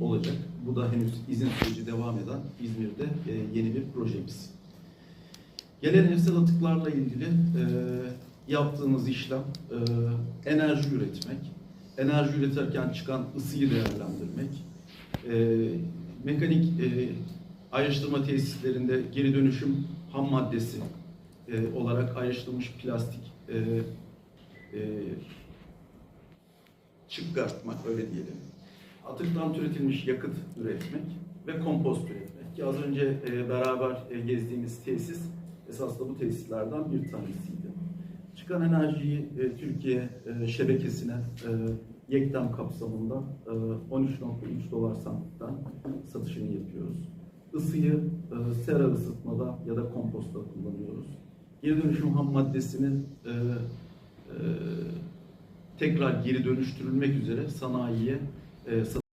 olacak. Bu da henüz izin süreci devam eden İzmir'de e, yeni bir projemiz. Geleneksel atıklarla ilgili e, yaptığımız işlem e, enerji üretmek, enerji üretirken çıkan ısıyı değerlendirmek, e, mekanik e, ayrıştırma tesislerinde geri dönüşüm ham maddesi e, olarak ayrıştırılmış plastik e, e, çıkartmak öyle diyelim. Atıktan türetilmiş yakıt üretmek ve kompost üretmek. Ki az önce e, beraber e, gezdiğimiz tesis esas bu tesislerden bir tanesiydi. Çıkan enerjiyi e, Türkiye şebekesine yektem kapsamında e, 13.3 dolar santitten satışını yapıyoruz. Isıyı sera ısıtmada ya da kompostta kullanıyoruz. Geri dönüşüm ham maddesini e, tekrar geri dönüştürülmek üzere sanayiye Eh, e,